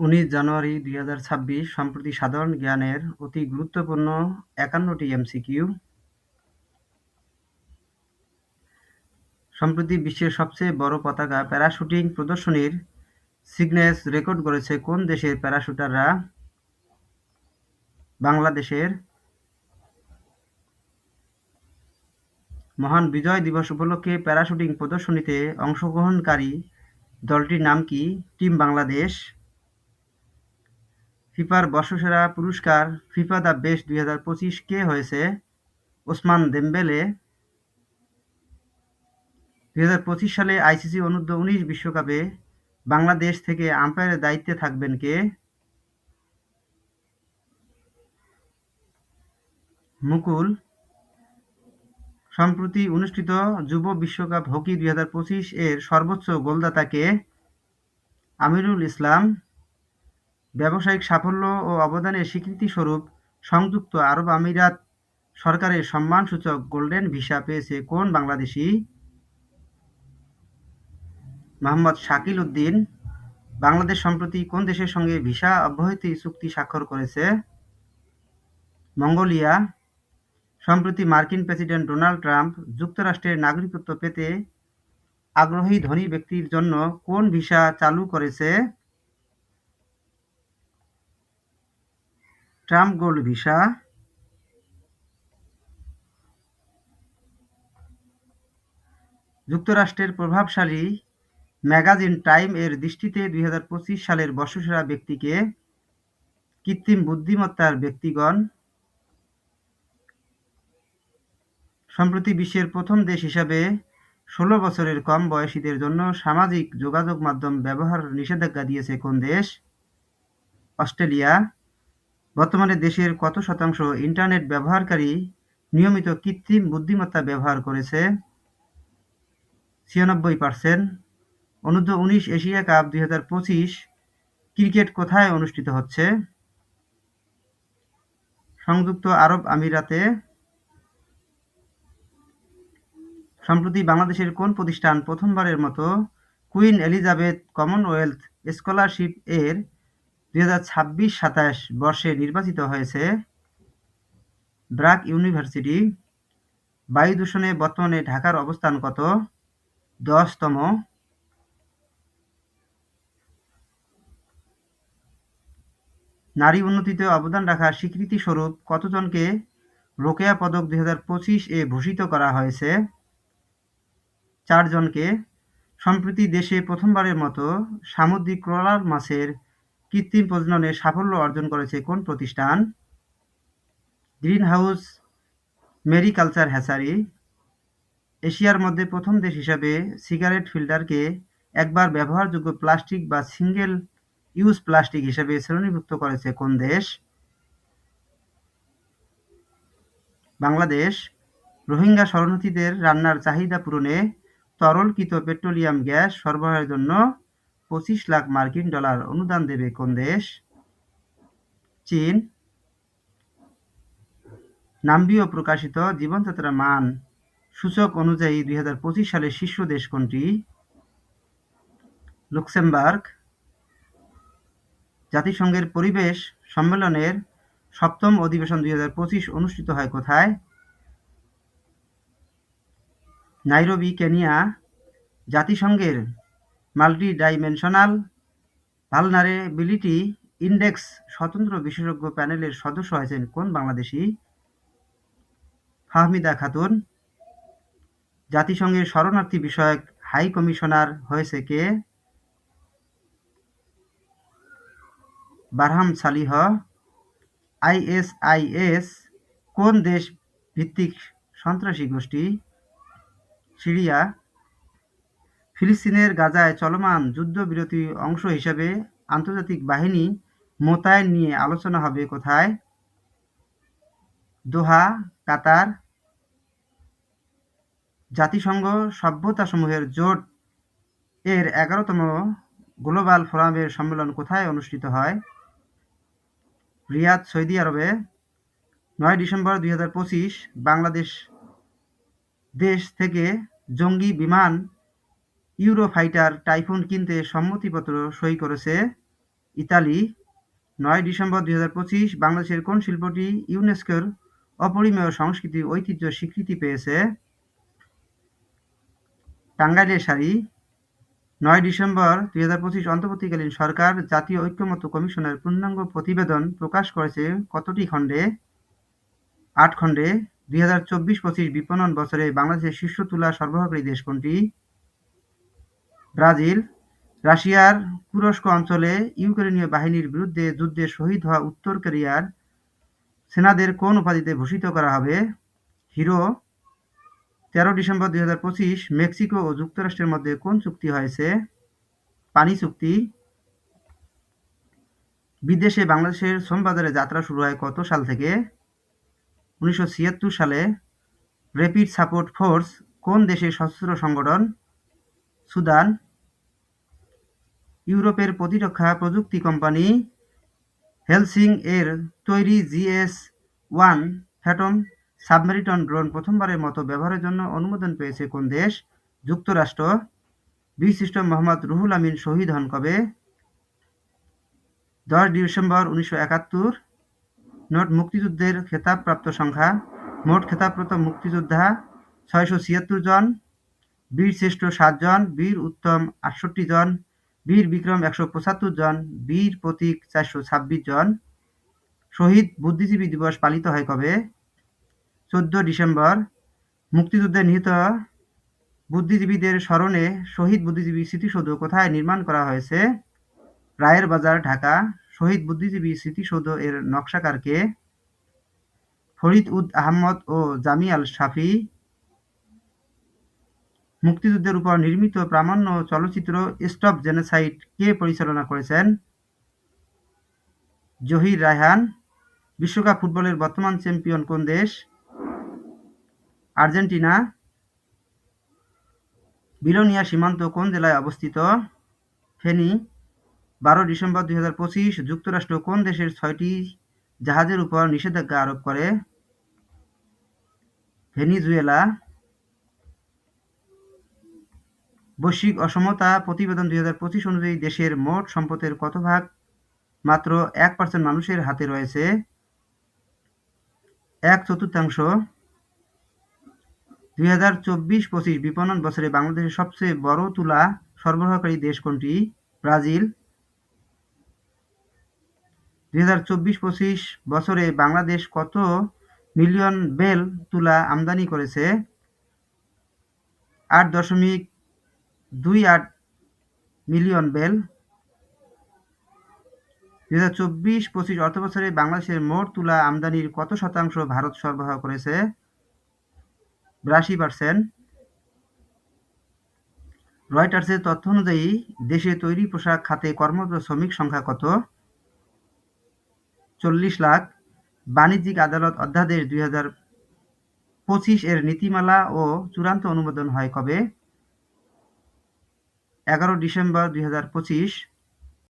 উনিশ জানুয়ারি দুই হাজার ছাব্বিশ, সম্প্রতি সাধারণ জ্ঞানের অতি গুরুত্বপূর্ণ একান্নটি এমসিকিউ। সম্প্রতি বিশ্বের সবচেয়ে বড় পতাকা প্যারাশুটিং প্রদর্শনীর সিগনেস রেকর্ড করেছে কোন দেশের প্যারাশুটাররা? বাংলাদেশের মহান বিজয় দিবস উপলক্ষে প্যারাশুটিং প্রদর্শনীতে অংশগ্রহণকারী দলটির নাম কি? টিম বাংলাদেশ। ফিফার বর্ষসেরা পুরস্কার ফিফা দ্য বেস্ট দুই হাজার পঁচিশ কে হয়েছে? ওসমান দেমবেলে। দুই হাজার পঁচিশ সালে আইসিসি অনূর্ধ্ব উনিশ বিশ্বকাপে বাংলাদেশ থেকে আম্পায়ারের দায়িত্বে থাকবেন কে? মুকুল। সম্প্রতি অনুষ্ঠিত যুব বিশ্বকাপ হকি দুই হাজার পঁচিশ এর সর্বোচ্চ গোলদাতা কে? আমিরুল ইসলাম। ব্যবসায়িক সাফল্য ও অবদানের স্বীকৃতিস্বরূপ সংযুক্ত আরব আমিরাত সরকারের সম্মানসূচক গোল্ডেন ভিসা পেয়েছে কোন বাংলাদেশি? মোহাম্মদ শাকিল উদ্দিন, বাংলাদেশ সম্প্রতি কোন দেশের সঙ্গে ভিসা অব্যাহতি চুক্তি স্বাক্ষর করেছে? মঙ্গোলিয়া, সম্প্রতি মার্কিন প্রেসিডেন্ট ডোনাল্ড ট্রাম্প যুক্তরাষ্ট্রের নাগরিকত্ব পেতে আগ্রহী ধনী ব্যক্তির জন্য কোন ভিসা চালু করেছে? Trump gold visa. যুক্তরাষ্ট্রের প্রভাবশালী ম্যাগাজিন টাইম এর দৃষ্টিতে দুই হাজার পঁচিশ সালের বর্ষসেরা ব্যক্তিকে কৃত্রিম বুদ্ধিমত্তার ব্যক্তিগণ সম্প্রতি বিশ্বের প্রথম দেশ হিসাবে ষোলো বছরের কম বয়সীদের জন্য সামাজিক যোগাযোগ মাধ্যম ব্যবহার নিষেধাজ্ঞা দিয়েছে কোন দেশ? অস্ট্রেলিয়া। বর্তমানে দেশের কত শতাংশ ইন্টারনেট ব্যবহারকারী নিয়মিত কৃত্রিম বুদ্ধিমত্তা ব্যবহার করেছে? ছিয়ানব্বই পার্সেন্ট অনূর্ধ্ব উনিশ এশিয়া কাপ দুই হাজার পঁচিশ ক্রিকেট কোথায় অনুষ্ঠিত হচ্ছে? সংযুক্ত আরব আমিরাতে। সম্প্রতি বাংলাদেশের কোন প্রতিষ্ঠান প্রথমবারের মতো কুইন এলিজাবেথ কমনওয়েলথ স্কলারশিপ এর দুই হাজার ছাব্বিশ সাতাশ বর্ষে নির্বাচিত হয়েছে ব্রাক ইউনিভার্সিটি। বায়ু দূষণে বর্তমানে ঢাকার অবস্থান কত? দশতম। নারী উন্নতিতে অবদান রাখার স্বীকৃতিস্বরূপ কতজনকে রোকেয়া পদক দুই হাজার পঁচিশ এ ভূষিত করা হয়েছে? চারজনকে। সম্প্রতি দেশে প্রথমবারের মতো সামুদ্রিক ট্রলার মাছের কৃত্রিম প্রজননে সাফল্য অর্জন করেছে কোন প্রতিষ্ঠান? গ্রিন হাউস মেরিকালচার হ্যাচারি, এশিয়ার মধ্যে প্রথম দেশ হিসাবে সিগারেট ফিল্টারকে একবার ব্যবহারযোগ্য প্লাস্টিক বা সিঙ্গেল ইউজ প্লাস্টিক হিসেবে শ্রেণীভুক্ত করেছে কোন দেশ? বাংলাদেশ। রোহিঙ্গা শরণার্থীদের রান্নার চাহিদা পূরণে তরলকৃত পেট্রোলিয়াম গ্যাস সরবরাহের জন্য পঁচিশ লাখ মার্কিন ডলার অনুদান দেবে কোন দেশ? চীন। নাম্বিও প্রকাশিত জীবনযাত্রার মান সূচক অনুযায়ী দুই হাজার পঁচিশ সালের শীর্ষ দেশ কোনটি? লুক্সেমবার্গ। জাতিসংঘের পরিবেশ সম্মেলনের সপ্তম অধিবেশন দুই হাজার পঁচিশ অনুষ্ঠিত হয় কোথায়? Nairobi, Kenya. জাতিসংঘের মাল্টি ডাইমেনশনাল ভালনারেবিলিটি ইন্ডেক্স স্বতন্ত্র বিশেষজ্ঞ প্যানেলের সদস্য হয়েছেন কোন বাংলাদেশি? ফাহমিদা খাতুন। জাতিসংঘের শরণার্থী বিষয়ক হাই কমিশনার হয়েছে কে? Barham Salih. আইএসআইএস কোন দেশ ভিত্তিক সন্ত্রাসী গোষ্ঠী? সিরিয়া। ফিলিস্তিনের গাজায় চলমান যুদ্ধবিরতি অংশ হিসাবে আন্তর্জাতিক বাহিনী মোতায়েন নিয়ে আলোচনা হবে কোথায়? দোহা, কাতার। জাতিসংঘ সভ্যতাসমূহের জোট এর এগারোতম গ্লোবাল ফোরামের সম্মেলন কোথায় অনুষ্ঠিত হয়? রিয়াদ, সৌদি আরবে। নয় ডিসেম্বর দুই হাজার পঁচিশ, বাংলাদেশ দেশ থেকে জঙ্গি বিমান ইউরোফাইটার টাইফুন কিনতে সম্মতিপত্র সই করেছে ইতালি। নয় ডিসেম্বর দুই হাজার পঁচিশ বাংলাদেশের কোন শিল্পটি ইউনেস্কোর অপরিমেয় সংস্কৃতি ঐতিহ্য স্বীকৃতি পেয়েছে? টাঙ্গাইলের শাড়ি। নয় ডিসেম্বর দুই হাজার পঁচিশ অন্তর্বর্তীকালীন সরকার জাতীয় ঐক্যমত্য কমিশনের পূর্ণাঙ্গ প্রতিবেদন প্রকাশ করেছে কতটি খণ্ডে? আট খণ্ডে। দুই হাজার চব্বিশ পঁচিশ বিপণন বছরে বাংলাদেশের শীর্ষ তুলা সরবরাহকারী দেশ কোনটি? ব্রাজিল, রাশিয়ার তুরস্ক অঞ্চলে ইউক্রেনীয় বাহিনীর বিরুদ্ধে যুদ্ধে শহীদ হওয়া উত্তর কোরিয়ার সেনাদের কোন উপাধিতে ভূষিত করা হবে? হিরো, তেরো ডিসেম্বর দুই হাজার পঁচিশ, মেক্সিকো ও যুক্তরাষ্ট্রের মধ্যে কোন চুক্তি হয়েছে? পানি চুক্তি। বিদেশে বাংলাদেশের সোমবাজারে যাত্রা শুরু হয় কত সাল থেকে? উনিশশো ছিয়াত্তর সালে র্যাপিড সাপোর্ট ফোর্স কোন দেশের সশস্ত্র সংগঠন? সুদান। ইউরোপের প্রতিরক্ষা প্রযুক্তি কোম্পানি হেলসিং এর তৈরি জিএস ওয়ান ফ্যাটম সাবমেরিটন ড্রোন প্রথমবারের মতো ব্যবহারের জন্য অনুমোদন পেয়েছে কোন দেশ? যুক্তরাষ্ট্র। বীরশ্রেষ্ঠ মোহাম্মদ রুহুল আমিন শহীদ হন কবে? দশ ডিসেম্বর উনিশশো একাত্তর। নোট মুক্তিযুদ্ধের খেতাবপ্রাপ্ত সংখ্যা। মোট খেতাবপ্রাপ্ত মুক্তিযোদ্ধা ছয়শো ছিয়াত্তর জন। বীর শ্রেষ্ঠ সাতজন বীর উত্তম আটষট্টি জন। বীর বিক্রম একশো পঁচাত্তর জন, বীর প্রতীক চারশো ছাব্বিশ জন। শহীদ বুদ্ধিজীবী দিবস পালিত হয় কবে? চোদ্দ ডিসেম্বর। মুক্তিযুদ্ধে নিহত বুদ্ধিজীবীদের স্মরণে শহীদ বুদ্ধিজীবী স্মৃতিসৌধ কোথায় নির্মাণ করা হয়েছে? রায়ের বাজার, ঢাকা। শহীদ বুদ্ধিজীবী স্মৃতিসৌধ এর নকশাকারকে? ফরিদ উদ আহমদ ও জামিয়াল শাফি। মুক্তিযুদ্ধের উপর নির্মিত প্রামাণ্য চলচ্চিত্র স্টপ জেনোসাইড কে পরিচালনা করেছেন? জহির রায়হান। বিশ্বকাপ ফুটবলের বর্তমান চ্যাম্পিয়ন কোন দেশ? আর্জেন্টিনা। বিলোনিয়া সীমান্ত কোন জেলায় অবস্থিত? ফেনী। বারো ডিসেম্বর দুই হাজার পঁচিশ যুক্তরাষ্ট্র কোন দেশের ছয়টি জাহাজের উপর নিষেধাজ্ঞা আরোপ করে? ভেনিজুয়েলা। বৈশ্বিক অসমতা প্রতিবেদন দুই হাজার পঁচিশ অনুযায়ী দেশের মোট সম্পদের কত ভাগ? মাত্র এক পার্সেন্ট মানুষের হাতে রয়েছে। এক চতুর্থাংশ। দুই হাজার চব্বিশ পঁচিশ বিপণন বছরে বাংলাদেশের সবচেয়ে বড় তুলা সরবরাহকারী দেশ কোনটি? ব্রাজিল। দুই হাজার চব্বিশ পঁচিশ বছরে বাংলাদেশ কত মিলিয়ন বেল তুলা আমদানি করেছে? আট দশমিক দুই আট মিলিয়ন বেল। দুই হাজার চব্বিশ পঁচিশ অর্থবছরে বাংলাদেশের মোট তুলা আমদানির কত শতাংশ ভারত সরবরাহ করেছে? বিরাশি পার্সেন্ট রয়টার্সের তথ্য অনুযায়ী, দেশে তৈরি পোশাক খাতে কর্মরত শ্রমিক সংখ্যা কত? চল্লিশ লাখ। বাণিজ্যিক আদালত অধ্যাদেশ দুই হাজার পঁচিশ এর নীতিমালা ও চূড়ান্ত অনুমোদন হয় কবে? এগারো ডিসেম্বর দুই হাজার পঁচিশ।